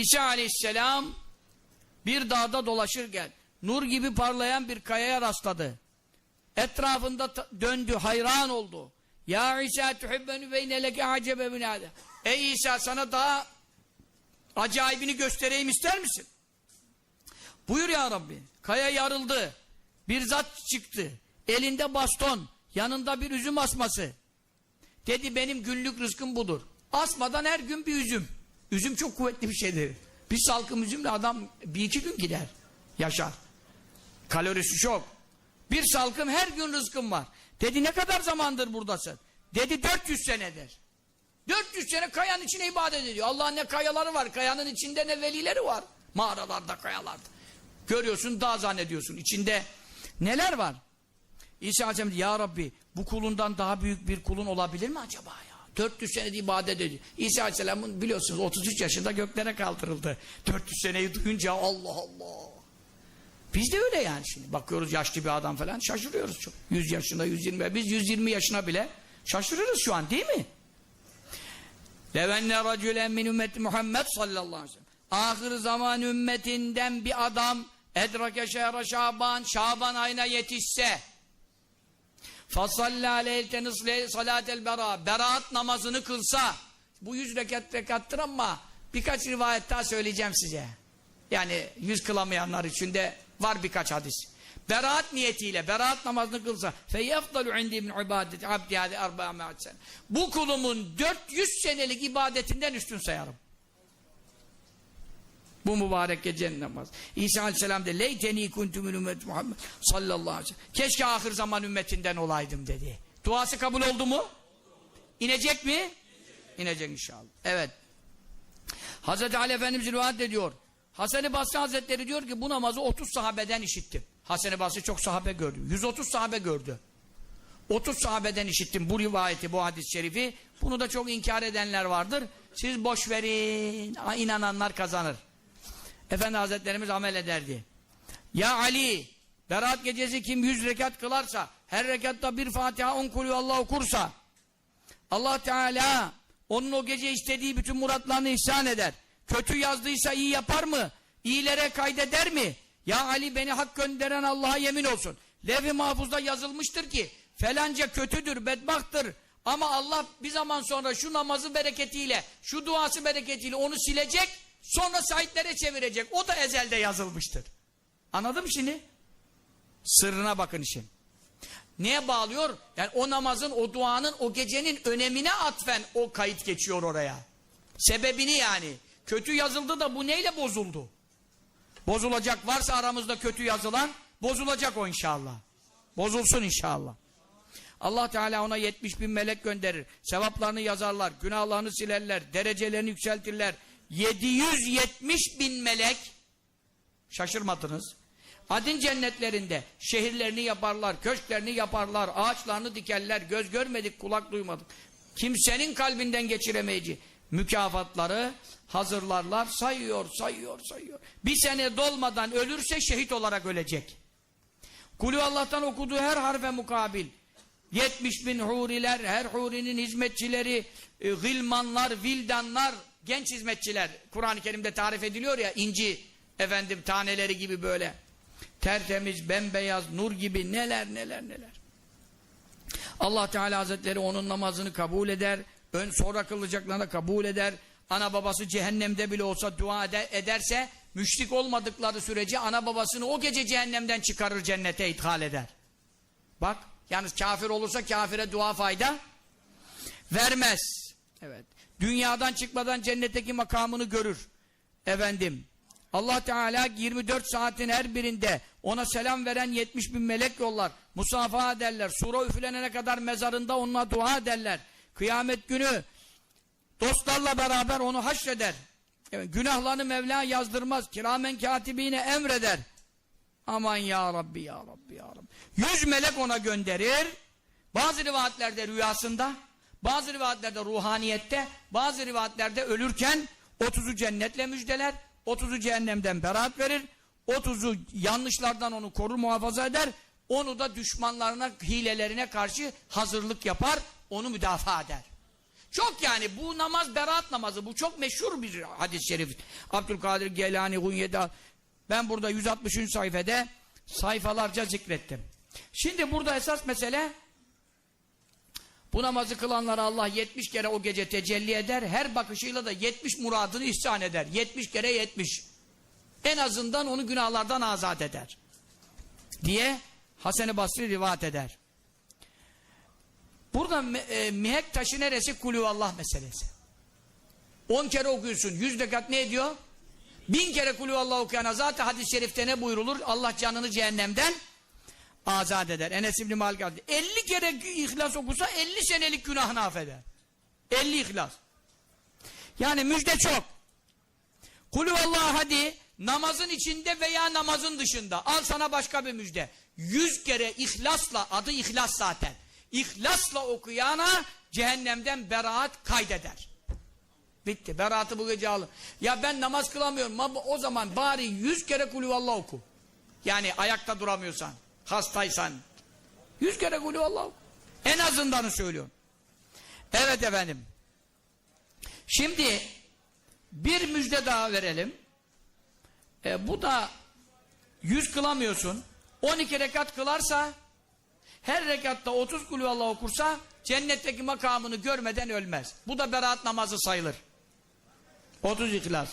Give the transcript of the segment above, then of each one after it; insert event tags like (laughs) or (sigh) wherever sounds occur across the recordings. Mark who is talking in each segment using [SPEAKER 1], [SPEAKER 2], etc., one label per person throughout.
[SPEAKER 1] İsa aleyhisselam bir dağda dolaşırken nur gibi parlayan bir kayaya rastladı. Etrafında döndü, hayran oldu. Ya İsa tuhibbeni beyne leke acebe binade. Ey İsa sana daha acayibini göstereyim ister misin? Buyur ya Rabbi. Kaya yarıldı. Bir zat çıktı. Elinde baston. Yanında bir üzüm asması. Dedi benim günlük rızkım budur. Asmadan her gün bir üzüm. Üzüm çok kuvvetli bir şeydir. Bir salkım üzümle adam bir iki gün gider. Yaşar. Kalorisi çok. Bir salkım her gün rızkım var. Dedi ne kadar zamandır buradasın? Dedi 400 senedir. 400 sene kayanın içine ibadet ediyor. Allah'ın ne kayaları var. Kayanın içinde ne velileri var. Mağaralarda, kayalarda. Görüyorsun dağ zannediyorsun. İçinde neler var? İsa Aleyhisselam ya Rabbi bu kulundan daha büyük bir kulun olabilir mi acaba ya? 400 senede ibadet ediyor. İsa Aleyhisselam'ın biliyorsunuz 33 yaşında göklere kaldırıldı. 400 seneyi duyunca Allah Allah. Biz de öyle yani şimdi. Bakıyoruz yaşlı bir adam falan şaşırıyoruz çok. 100 yaşında 120 biz 120 yaşına bile şaşırırız şu an değil mi? Levenne racülen min ümmeti Muhammed sallallahu aleyhi ve sellem. Ahir zaman ümmetinden bir adam edrake şaban şaban ayına yetişse fasalla leylten ısle salatel bera beraat namazını kılsa bu yüz rekat rekattır ama birkaç rivayet daha söyleyeceğim size. Yani yüz kılamayanlar için de var birkaç hadis. Beraat niyetiyle beraat namazını kılsa min ibadeti abdi hadi arba'a me'at sene. Bu kulumun 400 senelik ibadetinden üstün sayarım. Bu mübarek gecenin namazı. İsa aleyhisselam de leyteni kuntu min ümmet Muhammed sallallahu aleyhi ve sellem. Keşke ahir zaman ümmetinden olaydım dedi. Duası kabul oldu mu? İnecek mi? İnecek inşallah. Evet. Hazreti Ali Efendimiz rivayet ediyor. Hasan-ı Basri Hazretleri diyor ki bu namazı 30 sahabeden işittim. Hasan-ı Basri çok sahabe gördü. 130 sahabe gördü. 30 sahabeden işittim bu rivayeti, bu hadis-i şerifi. Bunu da çok inkar edenler vardır. Siz boş verin, inananlar kazanır. Efendi Hazretlerimiz amel ederdi. Ya Ali, Berat gecesi kim 100 rekat kılarsa, her rekatta bir Fatiha 10 kulü Allah okursa, Allah Teala onun o gece istediği bütün muratlarını ihsan eder. Kötü yazdıysa iyi yapar mı? İyilere kaydeder mi? Ya Ali beni hak gönderen Allah'a yemin olsun. Levh-i mahfuzda yazılmıştır ki felanca kötüdür, bedbahtır. Ama Allah bir zaman sonra şu namazı bereketiyle, şu duası bereketiyle onu silecek, sonra sahitlere çevirecek. O da ezelde yazılmıştır. Anladın mı şimdi? Sırrına bakın işin. Neye bağlıyor? Yani o namazın, o duanın, o gecenin önemine atfen o kayıt geçiyor oraya. Sebebini yani. Kötü yazıldı da bu neyle bozuldu? Bozulacak varsa aramızda kötü yazılan, bozulacak o inşallah. Bozulsun inşallah. Allah Teala ona 70 bin melek gönderir. Sevaplarını yazarlar, günahlarını silerler, derecelerini yükseltirler. 770 bin melek, şaşırmadınız. Adin cennetlerinde şehirlerini yaparlar, köşklerini yaparlar, ağaçlarını dikerler, göz görmedik, kulak duymadık. Kimsenin kalbinden geçiremeyeceği mükafatları hazırlarlar, sayıyor, sayıyor, sayıyor. Bir sene dolmadan ölürse şehit olarak ölecek. Kulü Allah'tan okuduğu her harfe mukabil. 70 bin huriler, her hurinin hizmetçileri, e, gılmanlar, vildanlar, genç hizmetçiler. Kur'an-ı Kerim'de tarif ediliyor ya, inci, efendim taneleri gibi böyle. Tertemiz, bembeyaz, nur gibi neler neler neler. Allah Teala Hazretleri onun namazını kabul eder, ön sonra kılacaklarını kabul eder. Ana babası cehennemde bile olsa dua ede- ederse, müşrik olmadıkları sürece ana babasını o gece cehennemden çıkarır cennete ithal eder. Bak, yalnız kafir olursa kafire dua fayda vermez. Evet. Dünyadan çıkmadan cennetteki makamını görür. Efendim. Allah Teala 24 saatin her birinde ona selam veren 70 bin melek yollar. Musafaha ederler. Sura üflenene kadar mezarında onunla dua ederler. Kıyamet günü dostlarla beraber onu haşreder. Evet, günahlarını Mevla yazdırmaz. Kiramen katibine emreder. Aman ya Rabbi ya Rabbi ya Rabbi. Yüz melek ona gönderir. Bazı rivayetlerde rüyasında, bazı rivayetlerde ruhaniyette, bazı rivayetlerde ölürken 30'u cennetle müjdeler, 30'u cehennemden beraat verir, 30'u yanlışlardan onu korur muhafaza eder, onu da düşmanlarına, hilelerine karşı hazırlık yapar, onu müdafaa eder. Çok yani bu namaz beraat namazı. Bu çok meşhur bir hadis-i şerif. Abdülkadir Geylani Hunyeda ben burada 160. sayfede sayfalarca zikrettim. Şimdi burada esas mesele bu namazı kılanlara Allah 70 kere o gece tecelli eder. Her bakışıyla da 70 muradını ihsan eder. 70 kere 70. En azından onu günahlardan azat eder. Diye Hasan-ı Basri rivayet eder. Burada e, mihek taşı neresi? Kulüvallah meselesi. 10 kere okuyorsun. 100 rekat ne ediyor? Bin kere kulüvallah okuyana zaten hadis-i şerifte ne buyurulur? Allah canını cehennemden azat eder. Enes İbni Malik Hazretleri. 50 kere ihlas okusa 50 senelik günahını affeder. 50 ihlas. Yani müjde çok. Kulüvallah hadi namazın içinde veya namazın dışında. Al sana başka bir müjde. 100 kere ihlasla, adı ihlas zaten. İhlasla okuyana cehennemden beraat kaydeder. Bitti. Beraatı bu gece alın. Ya ben namaz kılamıyorum. O zaman bari 100 kere kulüvallah oku. Yani ayakta duramıyorsan, hastaysan. 100 kere kulüvallah oku. En azındanı söylüyorum. Evet efendim. Şimdi bir müjde daha verelim. E, bu da 100 kılamıyorsun. 12 rekat kılarsa her rekatta 30 kulüvallah okursa cennetteki makamını görmeden ölmez. Bu da beraat namazı sayılır. 30 ihlas.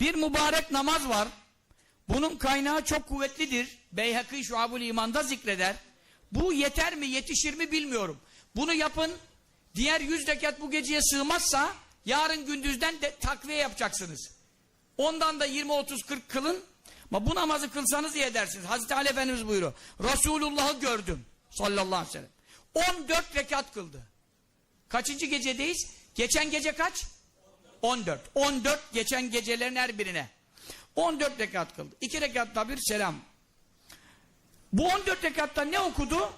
[SPEAKER 1] Bir mübarek namaz var. Bunun kaynağı çok kuvvetlidir. Beyhakî Şuabul İman'da zikreder. Bu yeter mi yetişir mi bilmiyorum. Bunu yapın. Diğer 100 rekat bu geceye sığmazsa yarın gündüzden de takviye yapacaksınız. Ondan da 20 30 40 kılın. Ama bu namazı kılsanız iyi edersiniz. Hazreti Ali Efendimiz buyuruyor. Resulullah'ı gördüm sallallahu aleyhi ve sellem. 14 rekat kıldı. Kaçıncı gecedeyiz? Geçen gece kaç? 14. 14 geçen gecelerin her birine. 14 rekat kıldı. 2 rekatta bir selam. Bu 14 rekatta ne okudu?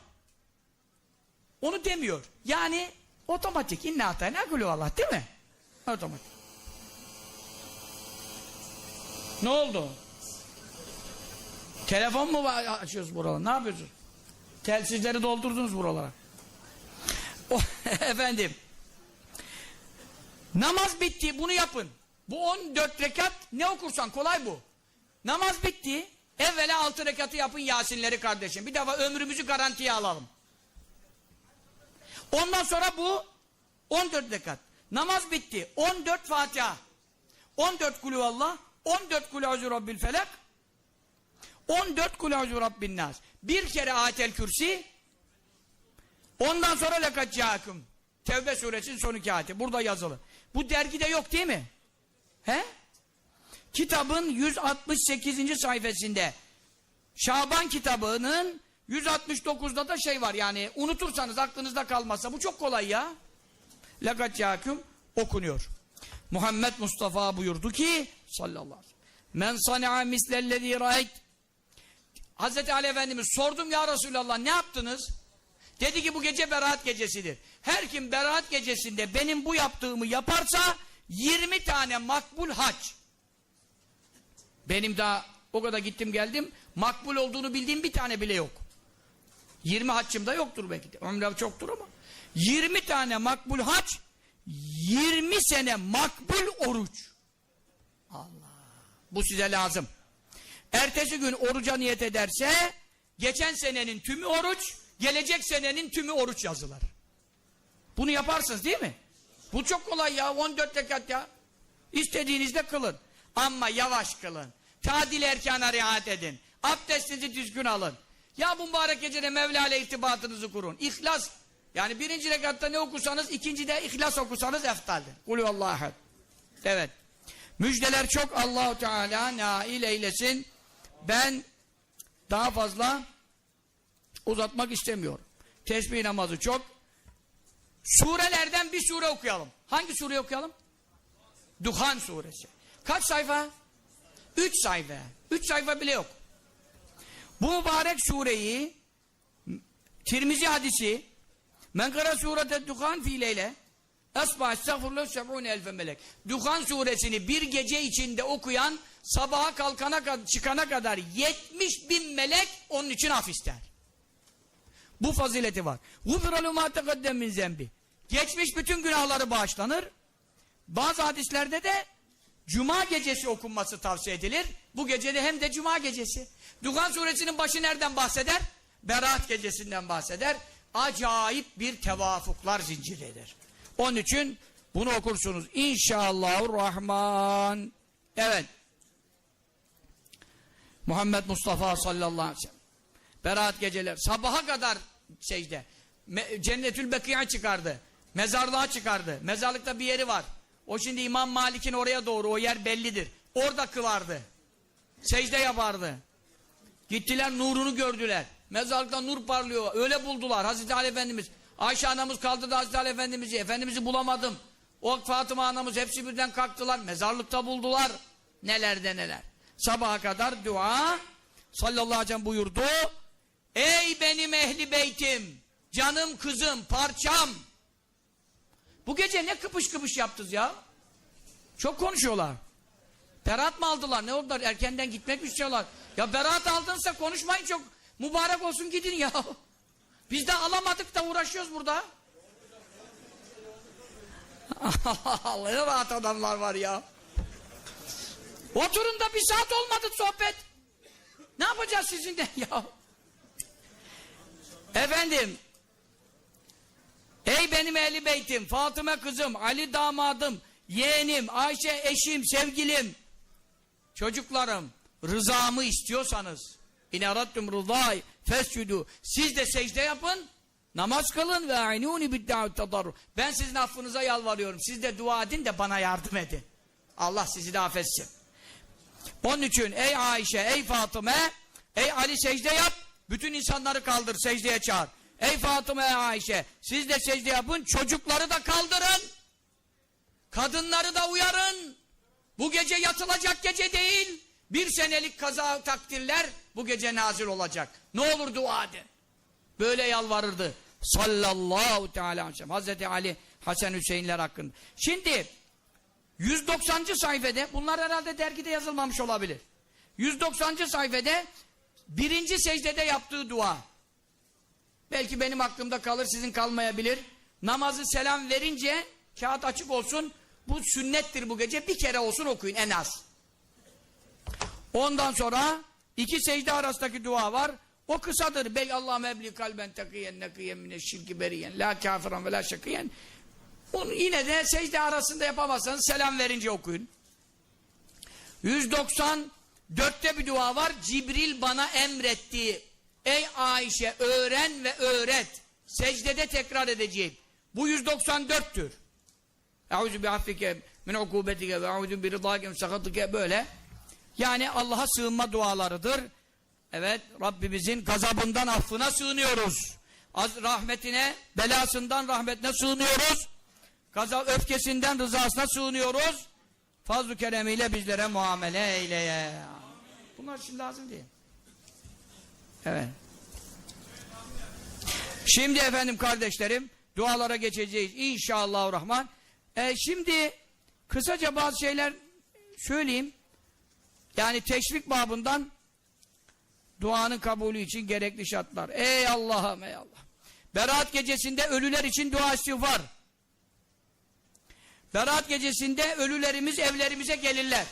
[SPEAKER 1] Onu demiyor. Yani otomatik. İnne atayna kulü Allah değil mi? Otomatik. Ne oldu? Telefon mu açıyoruz buralara? Ne yapıyorsunuz? Telsizleri doldurdunuz buralara. (laughs) Efendim. Namaz bitti. Bunu yapın. Bu 14 rekat ne okursan kolay bu. Namaz bitti. Evvela 6 rekatı yapın Yasinleri kardeşim. Bir defa ömrümüzü garantiye alalım. Ondan sonra bu 14 rekat. Namaz bitti. 14 Fatiha. 14 kulü Allah. 14 kulü azü rabbil felak. 14 kulü azü rabbin nas. Bir kere ayetel kürsi. Ondan sonra lekat cahaküm. Tevbe suresinin son iki ayeti. Burada yazılı. Bu dergide yok değil mi? He? Kitabın 168. sayfasında Şaban kitabının 169'da da şey var yani unutursanız aklınızda kalmazsa bu çok kolay ya. Lekat cahaküm okunuyor. Muhammed Mustafa buyurdu ki sallallahu aleyhi ve sellem men sana'a mislellezî ra'ayt Hazreti Ali Efendimiz sordum ya Resulallah ne yaptınız? Dedi ki bu gece beraat gecesidir. Her kim beraat gecesinde benim bu yaptığımı yaparsa 20 tane makbul hac. Benim daha o kadar gittim geldim makbul olduğunu bildiğim bir tane bile yok. 20 haccım da yoktur belki de. Ömrüm çoktur ama. 20 tane makbul hac 20 sene makbul oruç. Allah. Bu size lazım. Ertesi gün oruca niyet ederse geçen senenin tümü oruç, gelecek senenin tümü oruç yazılır. Bunu yaparsınız değil mi? Bu çok kolay ya 14 rekat ya. İstediğinizde kılın. Ama yavaş kılın. Tadil erkana riayet edin. Abdestinizi düzgün alın. Ya bu mübarek gecede Mevla ile irtibatınızı kurun. İhlas. Yani birinci rekatta ne okursanız ikincide ihlas okursanız eftaldir. Kulü Allah'a. Evet. Müjdeler çok Allahu Teala nail eylesin. Ben daha fazla uzatmak istemiyorum. Tesbih namazı çok. Surelerden bir sure okuyalım. Hangi sure okuyalım? Duhan suresi. Kaç sayfa? Üç sayfa. Üç sayfa bile yok. Bu mübarek sureyi Tirmizi hadisi Men kara surete duhan fiileyle Esma estağfurullah seb'un elfe melek. Duhan suresini bir gece içinde okuyan sabaha kalkana çıkana kadar 70 bin melek onun için af ister. Bu fazileti var. Gufralu ma tegaddem min zembi. geçmiş bütün günahları bağışlanır. Bazı hadislerde de Cuma gecesi okunması tavsiye edilir. Bu gecede hem de Cuma gecesi. Duhan suresinin başı nereden bahseder? Berat gecesinden bahseder. Acayip bir tevafuklar zinciridir. Onun için bunu okursunuz. İnşallahurrahman. Evet. Muhammed Mustafa sallallahu aleyhi ve sellem. Berat geceler. Sabaha kadar secde. Cennetül Beki'ye çıkardı. Mezarlığa çıkardı. Mezarlıkta bir yeri var. O şimdi İmam Malik'in oraya doğru o yer bellidir. Orada kılardı. Secde yapardı. Gittiler nurunu gördüler. Mezarlıkta nur parlıyor. Öyle buldular. Hazreti Ali Efendimiz. Ayşe anamız kaldırdı Hazreti Ali Efendimiz'i. Efendimiz'i bulamadım. O Fatıma anamız hepsi birden kalktılar. Mezarlıkta buldular. Neler de neler. Sabaha kadar dua sallallahu aleyhi ve sellem buyurdu. Ey benim ehli beytim, canım kızım, parçam. Bu gece ne kıpış kıpış yaptınız ya? Çok konuşuyorlar. Berat mı aldılar? Ne oldular? Erkenden gitmek mi istiyorlar? Ya berat aldınsa konuşmayın çok. Mübarek olsun gidin ya. (laughs) Biz de alamadık da uğraşıyoruz burada. Allah (laughs) ne rahat adamlar var ya. Oturun da bir saat olmadı sohbet. Ne yapacağız sizinle (laughs) ya? Efendim. Ey benim ehli beytim, Fatıma kızım, Ali damadım, yeğenim, Ayşe eşim, sevgilim, çocuklarım, rızamı istiyorsanız, inarattum rızay, fescudu, siz de secde yapın, namaz kılın ve aynuni bidda'ut tadarru. Ben sizin affınıza yalvarıyorum, siz de dua edin de bana yardım edin. Allah sizi de affetsin. Onun için ey Ayşe, ey Fatıma, ey Ali secde yap, bütün insanları kaldır, secdeye çağır. Ey Fatıma, ey Ayşe, siz de secde yapın, çocukları da kaldırın. Kadınları da uyarın. Bu gece yatılacak gece değil. Bir senelik kaza takdirler bu gece nazil olacak. Ne olur dua edin. Böyle yalvarırdı. Sallallahu teala aleyhi. Hazreti Ali, Hasan Hüseyinler hakkında. Şimdi 190. sayfede, bunlar herhalde dergide yazılmamış olabilir. 190. sayfede birinci secdede yaptığı dua. Belki benim aklımda kalır, sizin kalmayabilir. Namazı selam verince, kağıt açık olsun, bu sünnettir bu gece, bir kere olsun okuyun en az. Ondan sonra iki secde arasındaki dua var. O kısadır. Bel Allah mebli kalben takiyen nekiyen mine şirki beriyen la kafiran ve la şakiyen. Onu yine de secde arasında yapamazsanız selam verince okuyun. 194'te bir dua var. Cibril bana emretti. Ey Ayşe öğren ve öğret. Secdede tekrar edeceğim. Bu 194'tür. Euzu bi affike min ukubetike ve euzu bi rıdake min sakatike böyle. Yani Allah'a sığınma dualarıdır. Evet, Rabbimizin gazabından affına sığınıyoruz. Az rahmetine, belasından rahmetine sığınıyoruz. Gazap öfkesinden rızasına sığınıyoruz. Fazl-ı keremiyle bizlere muamele eyleye. Bunlar şimdi lazım değil. Evet. Şimdi efendim kardeşlerim, dualara geçeceğiz. İnşallahurrahman. Ee, şimdi kısaca bazı şeyler söyleyeyim. Yani teşvik babından duanın kabulü için gerekli şartlar. Ey Allah'ım ey Allah. Berat gecesinde ölüler için dua istiğfar. Berat gecesinde ölülerimiz evlerimize gelirler.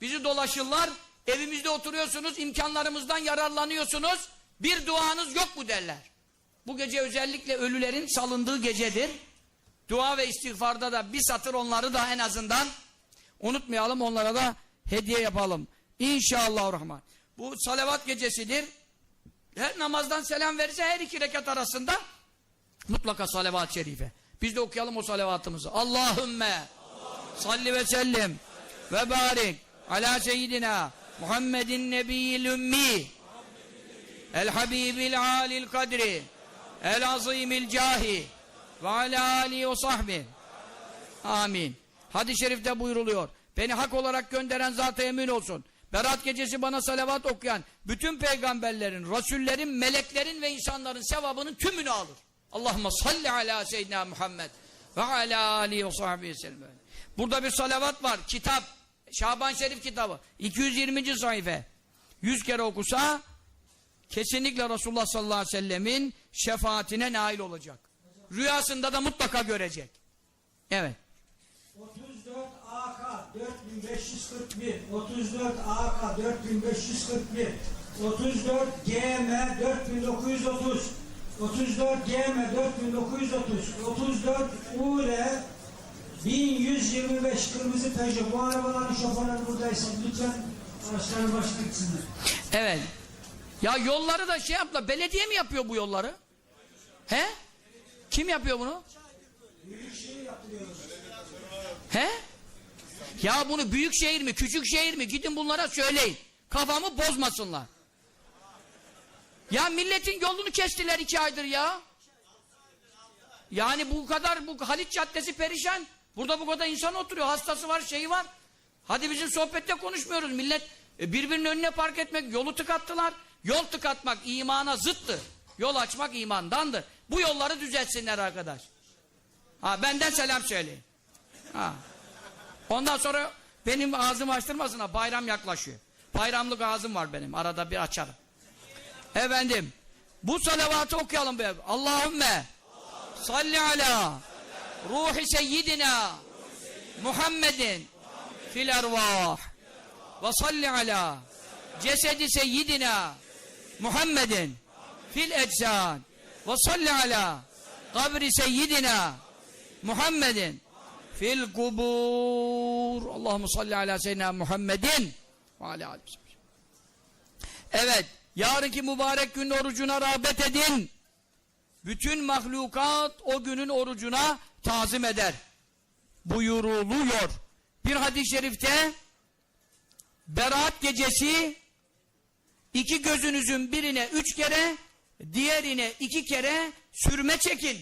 [SPEAKER 1] Bizi dolaşırlar. Evimizde oturuyorsunuz, imkanlarımızdan yararlanıyorsunuz. Bir duanız yok mu derler. Bu gece özellikle ölülerin salındığı gecedir. Dua ve istiğfarda da bir satır onları da en azından unutmayalım onlara da hediye yapalım. İnşallah rahman. Bu salavat gecesidir. Her namazdan selam verirse her iki rekat arasında mutlaka salavat-ı şerife. Biz de okuyalım o salavatımızı. Allahümme salli ve sellim ve barik ala seyyidina Muhammedin nebiyyil ümmi el habibil alil kadri el azimil cahi ve ala alihi ve sahbi amin. Hadis-i şerifte buyruluyor. Beni hak olarak gönderen zat emin olsun. Berat gecesi bana salavat okuyan bütün peygamberlerin, rasullerin, meleklerin ve insanların sevabının tümünü alır. Allahümme salli ala seyyidina Muhammed ve ala alihi ve sahbihi sellem. Burada bir salavat var. Kitap. Şaban Şerif kitabı. 220. sayfa. 100 kere okusa kesinlikle Resulullah sallallahu aleyhi ve sellemin şefaatine nail olacak. Rüyasında da mutlaka görecek. Evet.
[SPEAKER 2] 34 AK 4541 34 AK 4541 34 GM 4930 34 GM 4930 34 UL 1125 kırmızı Peugeot bu arabaların şoförleri buradaysa lütfen araçların başına gitsinler.
[SPEAKER 1] Evet. Ya yolları da şey yapla. Belediye mi yapıyor bu yolları? He? Kim yapıyor bunu? He? Ya bunu büyük şehir mi, küçük şehir mi? Gidin bunlara söyleyin. Kafamı bozmasınlar. Ya milletin yolunu kestiler iki aydır ya. Yani bu kadar, bu Haliç Caddesi perişan. Burada bu kadar insan oturuyor. Hastası var, şeyi var. Hadi bizim sohbette konuşmuyoruz. Millet e, birbirinin önüne park etmek, yolu tıkattılar. Yol tıkatmak imana zıttır. Yol açmak imandandır. Bu yolları düzeltsinler arkadaş. Ha benden selam söyleyin. Ha. Ondan sonra benim ağzımı açtırmasına bayram yaklaşıyor. Bayramlık ağzım var benim. Arada bir açarım. Efendim bu salavatı okuyalım be. Allahümme salli ala ruhi seyyidina Muhammedin fil ervah ve salli ala cesedi seyyidina Muhammedin fil eczad ve salli ala kabri seyyidina Muhammedin fil kubur Allahümme salli ala seyyidina Muhammedin ve ala aleyhi. Evet, yarınki mübarek günün orucuna rağbet edin. Bütün mahlukat o günün orucuna tazim eder. Buyuruluyor. Bir hadis-i şerifte Berat gecesi iki gözünüzün birine üç kere, diğerine iki kere sürme çekin.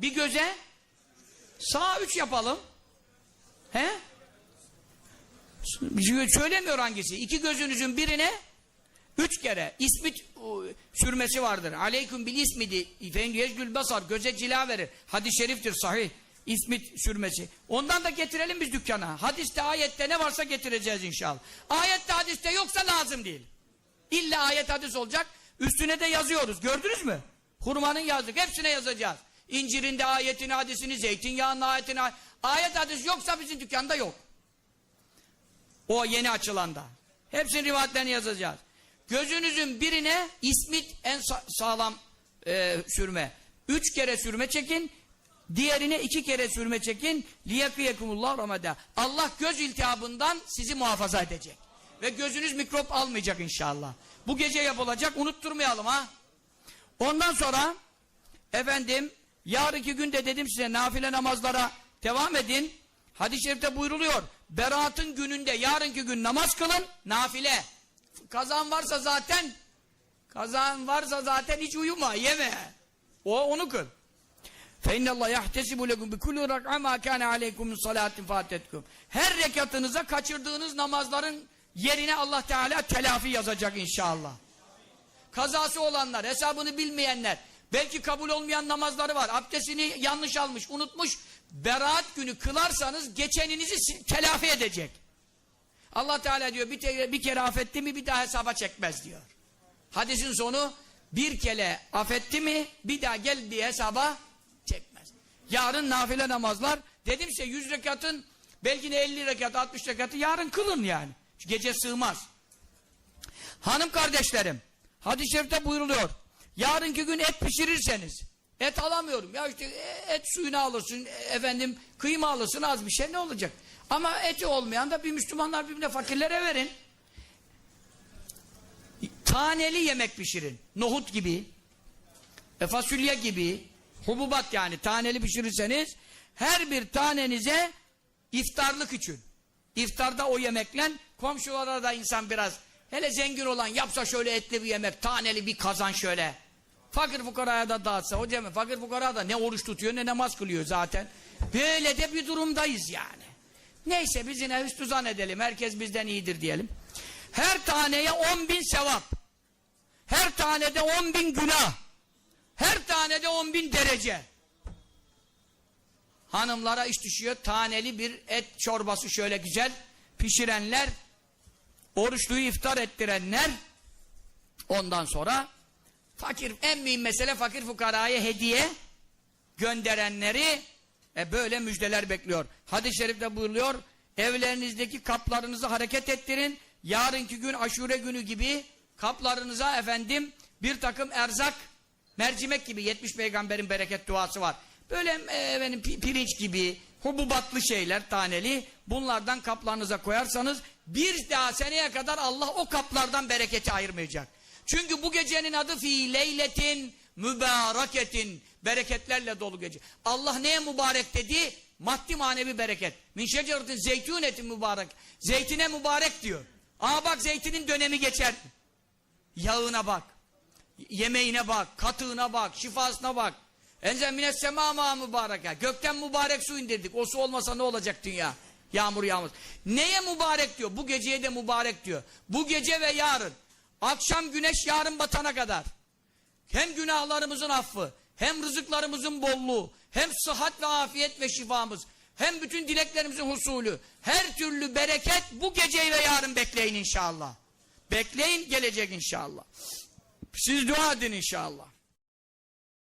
[SPEAKER 1] Bir göze sağ üç yapalım. He? Söylemiyor hangisi. İki gözünüzün birine üç kere ismit o, sürmesi vardır. Aleyküm bil ismidi. Fengiyezgül basar. Göze cila verir. Hadis-i şeriftir sahih. İsmit sürmesi. Ondan da getirelim biz dükkana. Hadiste, ayette ne varsa getireceğiz inşallah. Ayette, hadiste yoksa lazım değil. İlla ayet, hadis olacak. Üstüne de yazıyoruz. Gördünüz mü? Hurmanın yazdık. Hepsine yazacağız. İncirinde ayetini, hadisini, zeytinyağının ayetini. Ayet, hadis yoksa bizim dükkanda yok. O yeni açılanda. Hepsinin rivayetlerini yazacağız. Gözünüzün birine ismit en sa sağlam e, sürme. Üç kere sürme çekin. Diğerine iki kere sürme çekin. Liyekiyekumullah ramada. Allah göz iltihabından sizi muhafaza edecek. Ve gözünüz mikrop almayacak inşallah. Bu gece yapılacak. Unutturmayalım ha. Ondan sonra efendim yarınki günde dedim size nafile namazlara devam edin. Hadis-i şerifte buyruluyor. Berat'ın gününde yarınki gün namaz kılın. Nafile Kazan varsa zaten kazan varsa zaten hiç uyuma yeme. O onu kıl. فَاِنَّ اللّٰهَ يَحْتَسِبُ لَكُمْ بِكُلُّ رَكْعَ مَا كَانَ عَلَيْكُمْ مِنْ صَلَاتٍ فَاتَتْكُمْ Her rekatınıza kaçırdığınız namazların yerine Allah Teala telafi yazacak inşallah. Kazası olanlar, hesabını bilmeyenler, belki kabul olmayan namazları var, abdestini yanlış almış, unutmuş, beraat günü kılarsanız geçeninizi telafi edecek. Allah Teala diyor bir, bir kere affetti mi bir daha hesaba çekmez diyor. Hadisin sonu bir kere affetti mi bir daha gel diye hesaba çekmez. Yarın nafile namazlar dedim size 100 rekatın belki de 50 rekat 60 rekatı yarın kılın yani. Çünkü Gece sığmaz. Hanım kardeşlerim hadis-i şerifte buyruluyor. Yarınki gün et pişirirseniz et alamıyorum. Ya işte et suyunu alırsın efendim kıyma alırsın az bir şey ne olacak? Ama eti olmayan da bir Müslümanlar birbirine fakirlere verin. Taneli yemek pişirin. Nohut gibi, e, fasulye gibi, hububat yani taneli pişirirseniz her bir tanenize iftarlık için. İftarda o yemekle komşulara da insan biraz hele zengin olan yapsa şöyle etli bir yemek, taneli bir kazan şöyle. Fakir fukaraya da dağıtsa. Hocam fakir fukara da ne oruç tutuyor ne namaz kılıyor zaten. Böyle de bir durumdayız yani. Neyse biz yine hüsnü zannedelim. Herkes bizden iyidir diyelim. Her taneye on bin sevap. Her tanede on bin günah. Her tanede on bin derece. Hanımlara iş düşüyor. Taneli bir et çorbası şöyle güzel pişirenler, oruçluyu iftar ettirenler, ondan sonra fakir, en mühim mesele fakir fukaraya hediye gönderenleri e, böyle müjdeler bekliyor. Hadis-i şerifte buyuruyor, evlerinizdeki kaplarınızı hareket ettirin. Yarınki gün aşure günü gibi kaplarınıza efendim bir takım erzak, mercimek gibi 70 peygamberin bereket duası var. Böyle e, pi- pirinç gibi, hububatlı şeyler taneli bunlardan kaplarınıza koyarsanız bir daha seneye kadar Allah o kaplardan bereketi ayırmayacak. Çünkü bu gecenin adı fi leyletin mübareketin bereketlerle dolu gece. Allah neye mübarek dedi? Maddi manevi bereket. Min şeceretin zeytunetin mübarek. Zeytine mübarek diyor. Aa bak zeytinin dönemi geçer. Yağına bak. Yemeğine bak, katığına bak, şifasına bak. Enzel mines sema ma mübarek. ya. Gökten mübarek su indirdik. O su olmasa ne olacak dünya? Yağmur yağmaz. Neye mübarek diyor? Bu geceye de mübarek diyor. Bu gece ve yarın. Akşam güneş yarın batana kadar. Hem günahlarımızın affı, hem rızıklarımızın bolluğu, hem sıhhat ve afiyet ve şifamız, hem bütün dileklerimizin husulü, her türlü bereket bu geceyi ve yarın bekleyin inşallah. Bekleyin gelecek inşallah. Siz dua edin inşallah.